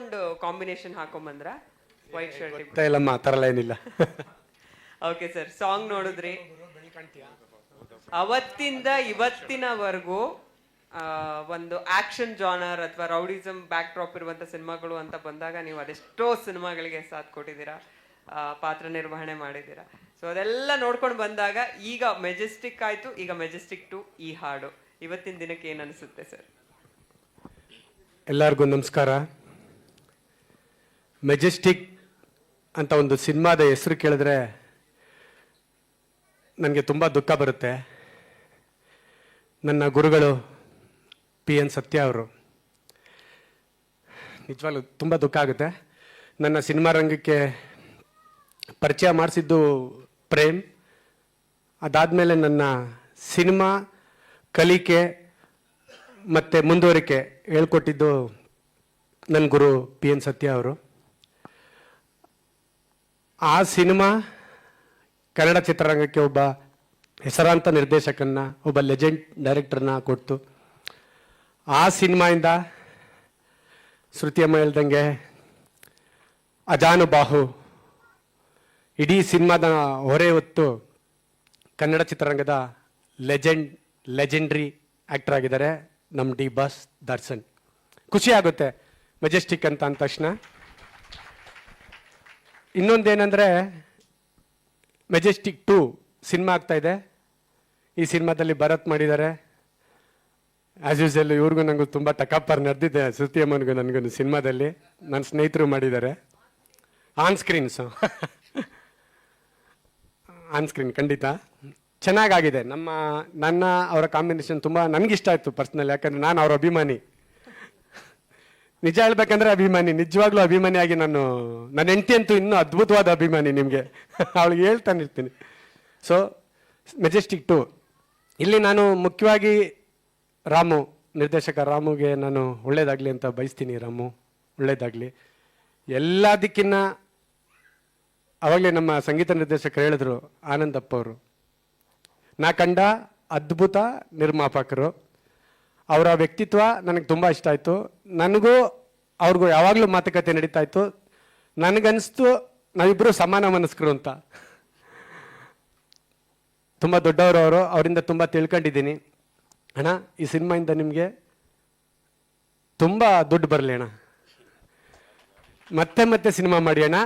ನೋಡ್ಕೊಂಡು combination ಹಾಕೊಂಬಂದ್ರ white shirt ಇಲ್ಲಮ್ಮ ಆ ಥರ ಎಲ್ಲ ಏನಿಲ್ಲ. ಓಕೆ ಸರ್ ಸಾಂಗ್ ನೋಡಿದ್ರಿ. ಅವತ್ತಿಂದ ಇವತ್ತಿನವರೆಗೂ ಒಂದು ಆಕ್ಷನ್ ಜಾನರ್ ಅಥವಾ ರೌಡಿಸಮ್ ಬ್ಯಾಕ್ ಡ್ರಾಪ್ ಇರುವಂತ ಸಿನಿಮಾಗಳು ಅಂತ ಬಂದಾಗ ನೀವು ಅದೆಷ್ಟೋ ಸಿನಿಮಾಗಳಿಗೆ ಸಾಥ್ ಕೊಟ್ಟಿದ್ದೀರಾ ಆ, ಪಾತ್ರ ನಿರ್ವಹಣೆ ಮಾಡಿದ್ದೀರಾ. ಸೊ ಅದೆಲ್ಲ ನೋಡ್ಕೊಂಡು ಬಂದಾಗ ಈಗ ಮೆಜೆಸ್ಟಿಕ್ ಆಯ್ತು ಈಗ ಮೆಜೆಸ್ಟಿಕ್ ಟು ಈ ಹಾಡು. ಇವತ್ತಿನ ದಿನಕ್ಕೆ ಏನ್ ಅನಿಸುತ್ತೆ ಸರ್ ಎಲ್ಲರಿಗೂ ನಮಸ್ಕಾರ. ಮೆಜೆಸ್ಟಿಕ್ ಅಂತ ಒಂದು ಸಿನಿಮಾದ ಹೆಸರು ಕೇಳಿದ್ರೆ ನನಗೆ ತುಂಬ ದುಃಖ ಬರುತ್ತೆ. ನನ್ನ ಗುರುಗಳು ಪಿ ಎನ್ ಸತ್ಯ ಅವರು. ನಿಜವಾಗ್ಲೂ ತುಂಬ ದುಃಖ ಆಗುತ್ತೆ. ನನ್ನ ಸಿನಿಮಾ ರಂಗಕ್ಕೆ ಪರಿಚಯ ಮಾಡಿಸಿದ್ದು ಪ್ರೇಮ್. ಅದಾದಮೇಲೆ ನನ್ನ ಸಿನಿಮಾ ಕಲಿಕೆ ಮತ್ತು ಮುಂದುವರಿಕೆ ಹೇಳ್ಕೊಟ್ಟಿದ್ದು ನನ್ನ ಗುರು ಪಿ ಎನ್ ಸತ್ಯ ಅವರು. ಆ ಸಿನಿಮಾ ಕನ್ನಡ ಚಿತ್ರರಂಗಕ್ಕೆ ಒಬ್ಬ ಹೆಸರಾಂತ ನಿರ್ದೇಶಕನ್ನ, ಒಬ್ಬ ಲೆಜೆಂಡ್ ಡೈರೆಕ್ಟರ್ನ ಕೊಡ್ತು ಆ ಸಿನಿಮಾಯಿಂದ ಶ್ರುತಿಯಮ್ಮ ಹೇಳ್ದಂಗೆ ಅಜಾನುಬಾಹು ಇಡೀ ಸಿನಿಮಾದ ಹೊರೆ ಹೊತ್ತು ಕನ್ನಡ ಚಿತ್ರರಂಗದ ಲೆಜೆಂಡ್, ಲೆಜೆಂಡ್ರಿ ಆ್ಯಕ್ಟರ್ ಆಗಿದ್ದಾರೆ ನಮ್ಮ ಡಿ ಬಾಸ್ ದರ್ಶನ್. ಖುಷಿ ಆಗುತ್ತೆ ಮೆಜೆಸ್ಟಿಕ್ ಅಂತ ಅಂದ ತಕ್ಷಣ. ಇನ್ನೊಂದೇನೆಂದರೆ ಮೆಜೆಸ್ಟಿಕ್ ಟು ಸಿನಿಮಾ ಆಗ್ತಾ ಇದೆ. ಈ ಸಿನಿಮಾದಲ್ಲಿ ಭರತ್ ಮಾಡಿದ್ದಾರೆ. ಆ್ಯಸ್ ಯೂಸಲ್ ಇವ್ರಿಗೂ ನನಗೂ ತುಂಬ ಟಕಪ್ಪರ್ ನಡೆದಿದೆ. ಶ್ರುತಿ ಅಮ್ಮನಿಗೂ ನನಗೂ ಸಿನಿಮಾದಲ್ಲಿ. ನನ್ನ ಸ್ನೇಹಿತರು ಮಾಡಿದ್ದಾರೆ. ಆನ್ ಸ್ಕ್ರೀನ್ಸು ಆನ್ ಸ್ಕ್ರೀನ್ ಖಂಡಿತ. ಚೆನ್ನಾಗಾಗಿದೆ. ನಮ್ಮ, ನನ್ನ ಅವರ ಕಾಂಬಿನೇಷನ್ ತುಂಬ ನನಗಿಷ್ಟ ಆಯಿತು ಪರ್ಸ್ನಲ್ ಯಾಕಂದರೆ ನಾನು ಅವರ ಅಭಿಮಾನಿ. ನಿಜ ಹೇಳ್ಬೇಕಂದ್ರೆ ಅಭಿಮಾನಿ, ನಿಜವಾಗ್ಲೂ ಅಭಿಮಾನಿಯಾಗಿ ನಾನು, ನನ್ನ ಹೆಂಡತಿ ಅಂತೂ ಇನ್ನೂ ಅದ್ಭುತವಾದ ಅಭಿಮಾನಿ ನಿಮಗೆ. ಅವಳಿಗೆ ಹೇಳ್ತಾನೆ ಇರ್ತೀನಿ. ಸೊ ಮೆಜೆಸ್ಟಿಕ್ ಟು ಇಲ್ಲಿ ನಾನು ಮುಖ್ಯವಾಗಿ ರಾಮು, ನಿರ್ದೇಶಕ ರಾಮುಗೆ ನಾನು ಒಳ್ಳೇದಾಗಲಿ ಅಂತ ಬಯಸ್ತೀನಿ. ರಾಮು, ಒಳ್ಳೇದಾಗಲಿ. ಎಲ್ಲದಕ್ಕಿನ್ನ ಅವಾಗಲೇ ನಮ್ಮ ಸಂಗೀತ ನಿರ್ದೇಶಕರು ಹೇಳಿದ್ರು, ಆನಂದಪ್ಪ ಅವರು. ನಾ ಕಂಡ ಅದ್ಭುತ ನಿರ್ಮಾಪಕರು. ಅವರ ವ್ಯಕ್ತಿತ್ವ ನನಗೆ ತುಂಬ ಇಷ್ಟ ಆಯಿತು. ನನಗೂ ಅವ್ರಿಗೂ ಯಾವಾಗಲೂ ಮಾತುಕತೆ ನಡೀತಾ ಇತ್ತು. ನನಗನ್ನಿಸ್ತು ನಾವಿಬ್ಬರು ಸಮಾನ ಮನಸ್ಕರು ಅಂತ. ತುಂಬ ದೊಡ್ಡವರು ಅವರು, ಅವರಿಂದ ತುಂಬ ತಿಳ್ಕೊಂಡಿದ್ದೀನಿ. ಅಣ್ಣ, ಈ ಸಿನಿಮಾಯಿಂದ ನಿಮಗೆ ತುಂಬ ದುಡ್ಡು ಬರಲಿ ಅಣ್ಣ. ಮತ್ತೆ ಮತ್ತೆ ಸಿನಿಮಾ ಮಾಡಿ ಅಣ್ಣ.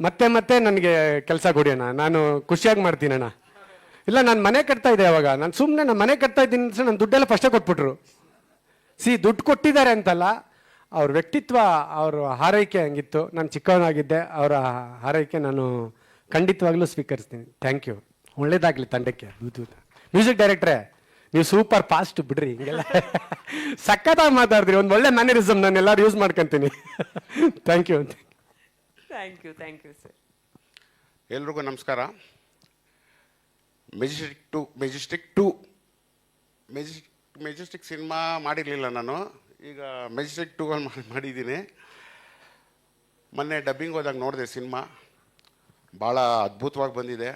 ಮತ್ತೆ ಮತ್ತೆ ನನಗೆ ಕೆಲಸ ಕೊಡಿ ಅಣ್ಣ. ನಾನು ಖುಷಿಯಾಗಿ ಮಾಡ್ತೀನಿ ಅಣ್ಣ. ಇಲ್ಲ, ನಾನು ಮನೆ ಕಟ್ತಾ ಇದ್ದೆ ಅವಾಗ ನಾನು ಸುಮ್ಮನೆ ನಾನು ಮನೆ ಕಟ್ತಾ ಇದ್ದೀನಿ ನಾನು ದುಡ್ಡೆಲ್ಲ ಫಸ್ಟೇ ಕೊಟ್ಬಿಟ್ರು. ಸಿ ದುಡ್ಡು ಕೊಟ್ಟಿದ್ದಾರೆ ಅಂತಲ್ಲ ಅವ್ರ ವ್ಯಕ್ತಿತ್ವ ಅವ್ರ ಹಾರೈಕೆ ಹಂಗಿತ್ತು. ನಾನು ಚಿಕ್ಕವನಾಗಿದ್ದೆ ಅವರ ಹಾರೈಕೆ ನಾನು ಖಂಡಿತವಾಗ್ಲೂ ಸ್ವೀಕರಿಸ್ತೀನಿ. ಥ್ಯಾಂಕ್ ಯು ಒಳ್ಳೇದಾಗಲಿ ತಂಡಕ್ಕೆ. ಮ್ಯೂಸಿಕ್ ಡೈರೆಕ್ಟ್ರೇ ನೀವು ಸೂಪರ್ ಫಾಸ್ಟ್ ಬಿಡ್ರಿ ಹಿಂಗೆಲ್ಲ. ಸಖತ್ತಾಗಿ ಮಾತಾಡಿದ್ರಿ. ಒಂದು ಒಳ್ಳೆ ಮ್ಯಾನರಿಸಮ್ ನಾನು ಎಲ್ಲರೂ ಯೂಸ್ ಮಾಡ್ಕೊತೀನಿ. Thank you thank you thank you sir ಎಲ್ರಿಗೂ ನಮಸ್ಕಾರ. Majestic two Majestic two Majestic Majestic cinema ಮಾಡಿರಲಿಲ್ಲ ನಾನು. ಈಗ ಮೆಜೆಸ್ಟಿಕ್ ಟೂ ಅಲ್ಲಿ ಮಾಡಿ ಮಾಡಿದ್ದೀನಿ. ಮೊನ್ನೆ ಡಬ್ಬಿಂಗ್ ಹೋದಾಗ ನೋಡಿದೆ ಸಿನಿಮಾ ಭಾಳ ಅದ್ಭುತವಾಗಿ ಬಂದಿದೆ.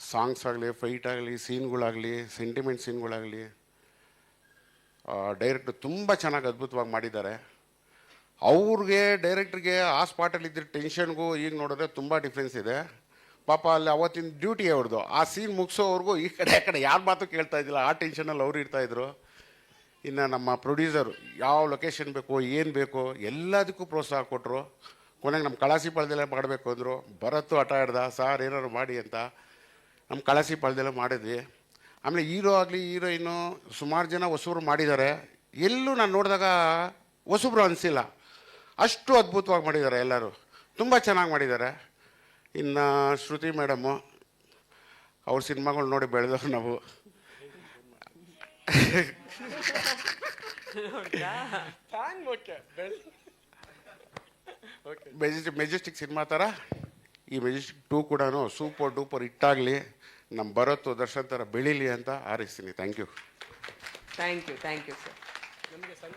ಸಾಂಗ್ಸ್ ಆಗಲಿ ಫೈಟ್ ಆಗಲಿ ಸೀನ್ಗಳಾಗಲಿ ಸೆಂಟಿಮೆಂಟ್ ಸೀನ್ಗಳಾಗಲಿ ಡೈರೆಕ್ಟ್ರು ತುಂಬ ಚೆನ್ನಾಗಿ ಅದ್ಭುತವಾಗಿ ಮಾಡಿದ್ದಾರೆ. ಅವ್ರಿಗೆ ಡೈರೆಕ್ಟ್ರಿಗೆ ಆ ಸ್ಪಾಟಲ್ಲಿ ಇದ್ದ ಟೆನ್ಷನ್ಗೂ ಈಗ ನೋಡಿದ್ರೆ ತುಂಬ ಡಿಫ್ರೆನ್ಸ್ ಇದೆ. ಪಾಪ ಅಲ್ಲಿ ಅವತ್ತಿನ ಡ್ಯೂಟಿ ಅವ್ರದ್ದು ಆ ಸೀನ್ ಮುಗಿಸೋವರೆಗೂ ಈ ಕಡೆ, ಆ ಕಡೆ ಯಾರ ಮಾತು ಕೇಳ್ತಾ ಇದ್ದಿಲ್ಲ. ಆ ಟೆನ್ಷನಲ್ಲಿ ಅವ್ರು ಇರ್ತಾಯಿದ್ರು ಇನ್ನು ನಮ್ಮ ಪ್ರೊಡ್ಯೂಸರು ಯಾವ ಲೊಕೇಶನ್ ಬೇಕು, ಏನು ಬೇಕು, ಎಲ್ಲದಕ್ಕೂ ಪ್ರೋತ್ಸಾಹ ಕೊಟ್ಟರು ಕೊನೆಗೆ ನಮ್ಮ ಕಳಸಿ ಪಳದೆಲ್ಲ ಮಾಡಬೇಕು ಅಂದರು. ಭರತ್ತು ಆಟ ಆಡ್ದ ಸಾರ್ ಏನಾದ್ರು ಮಾಡಿ ಅಂತ ನಮ್ಮ ಕಳಸಿ ಪಳದೆಲ್ಲ ಮಾಡಿದ್ವಿ. ಆಮೇಲೆ ಹೀರೋ ಆಗಲಿ ಹೀರೋಯಿನು ಸುಮಾರು ಜನ ಹೊಸಬ್ರು ಮಾಡಿದ್ದಾರೆ ಎಲ್ಲೂ ನಾನು ನೋಡಿದಾಗ ಹೊಸಬ್ರು ಅನಿಸಿಲ್ಲ. ಅಷ್ಟು ಅದ್ಭುತವಾಗಿ ಮಾಡಿದ್ದಾರೆ ಎಲ್ಲರೂ. ತುಂಬ ಚೆನ್ನಾಗಿ ಮಾಡಿದ್ದಾರೆ ಇನ್ನು ಶ್ರುತಿ ಮೇಡಮು, ಅವ್ರ ಸಿನಿಮಾಗಳು ನೋಡಿ ಬೆಳೆದವ್ರು ನಾವು. ಮೆಜೆಸ್ಟಿಕ್ ಮೆಜೆಸ್ಟಿಕ್ ಸಿನಿಮಾ ಥರ ಈ ಮೆಜೆಸ್ಟಿಕ್ ಟೂ ಕೂಡ ಸೂಪರ್ ಡೂಪರ್ ಇಟ್ಟಾಗಲಿ ನಮ್ಮ ಭರತ್, ದರ್ಶನ್ ಥರ ಬೆಳೀಲಿ ಅಂತ ಹಾರೈಸ್ತೀನಿ. Thank you thank you thank you sir